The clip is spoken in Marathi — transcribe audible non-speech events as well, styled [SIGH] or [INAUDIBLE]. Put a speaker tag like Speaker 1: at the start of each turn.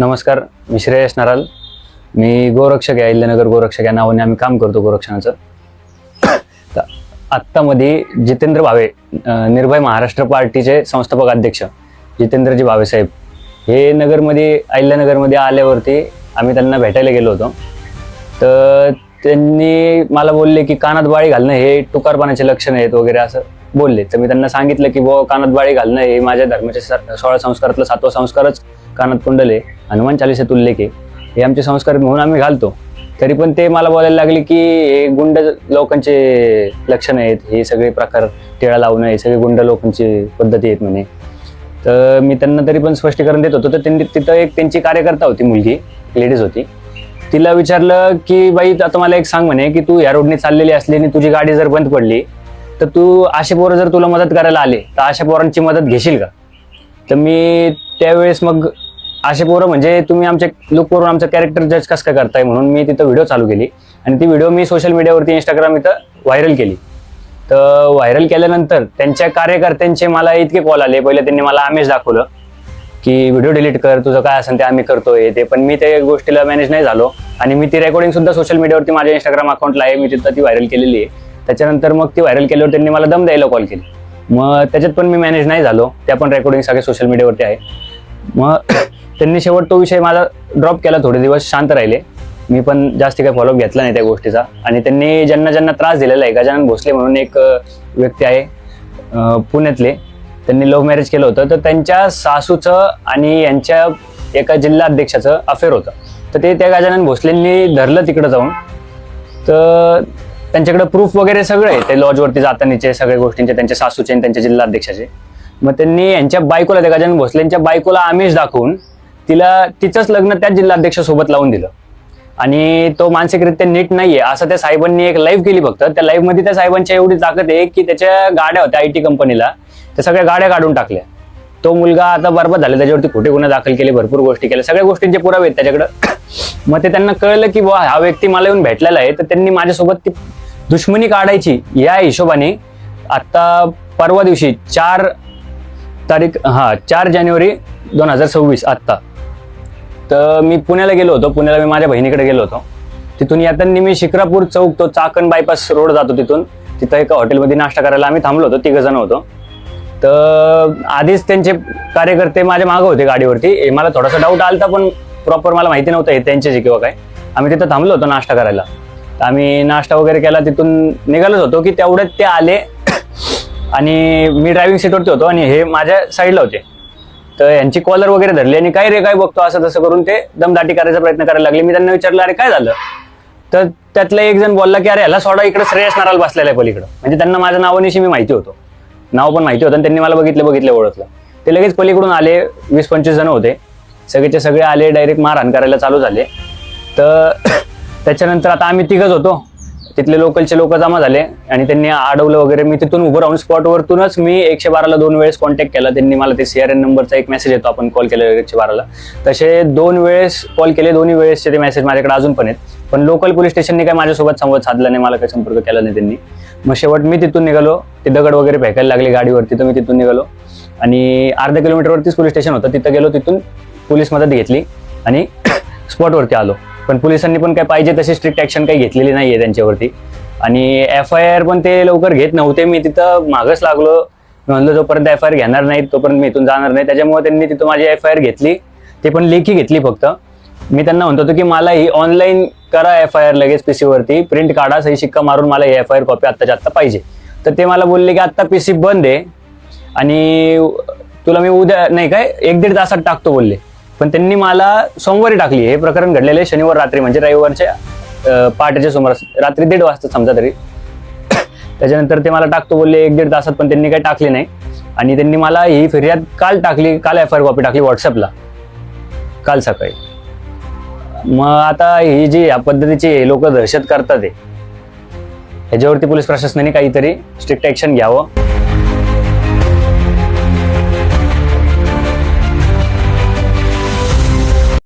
Speaker 1: नमस्कार मी श्रेयस नाराल. मी गोरक्षक आहे अहिल्यानगर गोरक्षक या नावाने आम्ही काम करतो गोरक्षणाचं. [COUGHS] तर आत्तामध्ये जितेंद्र भावे निर्भय महाराष्ट्र पार्टीचे संस्थापक अध्यक्ष जितेंद्रजी भावे साहेब. हे नगरमध्ये अहिल्यानगरमध्ये आल्यावरती आम्ही त्यांना भेटायला गेलो होतो. तर त्यांनी मला बोलले की कानात बाळी घालणं हे टुकारपणाचे लक्षण आहेत वगैरे असं. बोलले. तर मी त्यांना सांगितलं की बुवा कानात बाळी घालणं हे माझ्या धर्माच्या सोळा संस्कारातलं सातवा संस्कारच कानात कुंडल आहे हनुमान चालीसात उल्लेख आहे हे आमचे संस्कार म्हणून आम्ही घालतो. तरी पण ते मला बोलायला लागले की हे गुंड लोकांचे लक्षण आहेत. हे सगळे प्रकार टिळा लावणं हे सगळे गुंड लोकांची पद्धती आहेत म्हणे. तर मी त्यांना तरी पण स्पष्टीकरण देत होतो. तर त्यांनी तिथं एक त्यांची कार्यकर्ता होती मुलगी लेडीज होती. तिला विचारलं की बाई आता मला एक सांग म्हणे की तू ह्या रोडने चाललेली असली आणि तुझी गाडी जर बंद पडली तर तू असे पोरं जर तुला मदत करायला आले तर अशा पोरांची मदत घेशील का? तर मी त्यावेळेस मग असे पोरं म्हणजे तुम्ही आमचे लुक करून आमचं कॅरेक्टर जज कसं काय करताय म्हणून मी तिथं व्हिडिओ चालू केली. आणि ती व्हिडिओ मी सोशल मीडियावरती इंस्टाग्राम इथं व्हायरल केली. तर व्हायरल केल्यानंतर त्यांच्या कार्यकर्त्यांचे मला इतके कॉल आले. पहिले त्यांनी मला आमेश दाखवलं की व्हिडिओ डिलीट कर तुझं काय असेल ते आम्ही करतोय ते. पण मी त्या गोष्टीला मॅनेज नाही झालो. आणि मी ती रेकॉर्डिंग सुद्धा सोशल मीडियावरती माझ्या इंस्टाग्राम अकाउंटला आहे. मी तिथं ती व्हायरल केलेली आहे. त्याच्यानंतर मग ती व्हायरल केल्यावर त्यांनी मला दम द्यायला कॉल केली. मग त्याच्यात पण मी मॅनेज नाही झालो. त्या पण रेकॉर्डिंग सगळे सोशल मीडियावरती आहे. मग [CLEARS THROAT] त्यांनी शेवट तो विषय माझा ड्रॉप केला थोडे दिवस शांत राहिले. मी पण जास्त काही फॉलोअप घेतला नाही त्या गोष्टीचा. आणि त्यांनी ज्यांना ज्यांना त्रास दिलेला आहे गजानन भोसले म्हणून एक व्यक्ती आहे पुण्यातले. त्यांनी लव्ह मॅरेज केलं होतं. तर त्यांच्या सासूचं आणि यांच्या एका जिल्हा अध्यक्षाचं अफेअर होतं. तर ते त्या गजानन भोसलेंनी धरलं तिकडं जाऊन. तर त्यांच्याकडे प्रूफ वगैरे सगळं आहे. ते लॉजवरती जातानीचे सगळ्या गोष्टींचे त्यांच्या सासूचे आणि त्यांच्या जिल्हाध्यक्षाचे. मग त्यांनी यांच्या बायकोला त्या गजानन भोसलेंच्या बायकोला आमिष दाखवून तिला तिचंच लग्न त्याच जिल्हाध्यक्षासोबत लावून दिलं. आणि तो मानसिकरित्या नीट नाहीये. असं त्या साहेबांनी एक लाईव्ह केली फक्त. त्या लाईव्हमध्ये त्या साहेबांची एवढी ताकद आहे की त्याच्या गाड्या होत्या आय टी कंपनीला त्या सगळ्या गाड्या काढून टाकल्या. तो मुलगा आता बरबाद झाला. त्याच्यावरती खोटे गुन्हे दाखल केले भरपूर गोष्टी केल्या. सगळ्या गोष्टींचे पुरावे आहेत त्याच्याकडं. [COUGHS] मग ते त्यांना कळलं की बुवा हा व्यक्ती मला येऊन भेटलेला आहे. तर त्यांनी माझ्यासोबत ती दुश्मनी काढायची या हिशोबाने आता परवा दिवशी चार तारीख हा चार जानेवारी दोन हजार सव्वीस आत्ता. तर मी पुण्याला गेलो होतो पुण्याला मी माझ्या बहिणीकडे गेलो होतो. तिथून येताना मी शिक्रापूर चौक तो चाकण बायपास रोड जातो तिथून. तिथं एका हॉटेलमध्ये नाश्ता करायला आम्ही थांबलो होतो तिघ जण होतो. तर आधीच त्यांचे कार्यकर्ते माझ्या मागं होते गाडीवरती. मला थोडासा डाऊट आलता पण प्रॉपर मला माहिती नव्हतं हे त्यांच्याशी किंवा काय. आम्ही तिथं थांबलो होतो नाश्ता करायला. तर आम्ही नाश्ता वगैरे केला तिथून निघालोच होतो की तेवढ्यात ते आले. आणि मी ड्रायव्हिंग सीटवरती होतो आणि हे माझ्या साईडला होते. तर यांची कॉलर वगैरे धरली आणि काय रे काय बघतो असं तसं करून ते दमदाटी करायचा प्रयत्न करायला लागले. मी त्यांना विचारलं अरे काय झालं? तर त्यातला एक जण बोलला की अरे ह्याला सोडा इकडे श्रेयस नाराल बसलेला आहे पलीकडं. म्हणजे त्यांना माझ्या नावानिशी मी माहिती होतो. नाव पण माहिती होतं आणि त्यांनी मला बघितलं बघितलं ओळखलं. ते लगेच पलीकडून आले वीस पंचवीस जण होते. सगळेचे सगळे आले डायरेक्ट मारहाण करायला चालू झाले. तर त्याच्यानंतर आता आम्ही तिघच होतो. तिथले लोकलचे लोक जमा झाले आणि त्यांनी अडवलं वगैरे. मी तिथून उभं राहून स्पॉटवरतूनच मी एकशे बाराला दोन वेळेस कॉन्टॅक्ट केला. त्यांनी मला ते सीआरएन नंबरचा एक मेसेज येतो. आपण कॉल केला एकशे बाराला. तसे दोन वेळेस कॉल केले. दोन्ही वेळेसचे ते मेसेज माझ्याकडे अजून पण आहेत. पण लोकल पोलीस स्टेशनने काय माझ्यासोबत संवाद साधला नाही. मला काही संपर्क केला नाही त्यांनी. मग शेवट मी तिथून निघालो. ते दगड वगैरे फेकायला लागले गाडीवरती. तर मी तिथून निघालो. आणि अर्धा किलोमीटरवरतीच पोलीस स्टेशन होतं. तिथं गेलो. तिथून पोलीस मदत घेतली. आणि [COUGHS] स्पॉटवरती आलो. पण पोलिसांनी पण काय पाहिजे तशी स्ट्रिक्ट ऍक्शन काही घेतलेली नाहीये त्यांच्यावरती. आणि एफ आय आर पण ते लवकर घेत नव्हते. मी तिथं मागच लागलो. म्हणलं जोपर्यंत एफ आय आर घेणार नाही तोपर्यंत मी इथून जाणार नाही. त्याच्यामुळे त्यांनी तिथं माझी एफ आय आर घेतली. ते पण लेखी घेतली फक्त. मी त्यांना म्हणतो होतो की मला ही ऑनलाईन करा एफ आय आर लगेच पीसी वरती. प्रिंट काढा सही शिक्का मारून मला ही एफ आय आर कॉपी आत्ताच्या आत्ता पाहिजे. तर ते मला बोलले की आत्ता पी सी बंद आहे. आणि तुला मी उद्या नाही काय एक दीड तासात टाकतो बोलले. पण त्यांनी मला सोमवारी टाकली. हे प्रकरण घडलेले आहे शनिवार रात्री म्हणजे रविवारच्या पहाटेच्या सुमारास रात्री दीड वाजता समजा तरी. त्याच्यानंतर ते मला टाकतो बोलले एक दीड तासात पण त्यांनी काही टाकली नाही. आणि त्यांनी मला ही फिर्याद काल टाकली काल एफ आय आर कॉपी टाकली व्हॉट्सअपला. काल सकाळी. मग आता ही जी या पद्धतीची लोक दहशत करतात आहे ह्याच्यावरती पोलीस प्रशासनाने काहीतरी स्ट्रिक्ट ॲक्शन घ्यावं.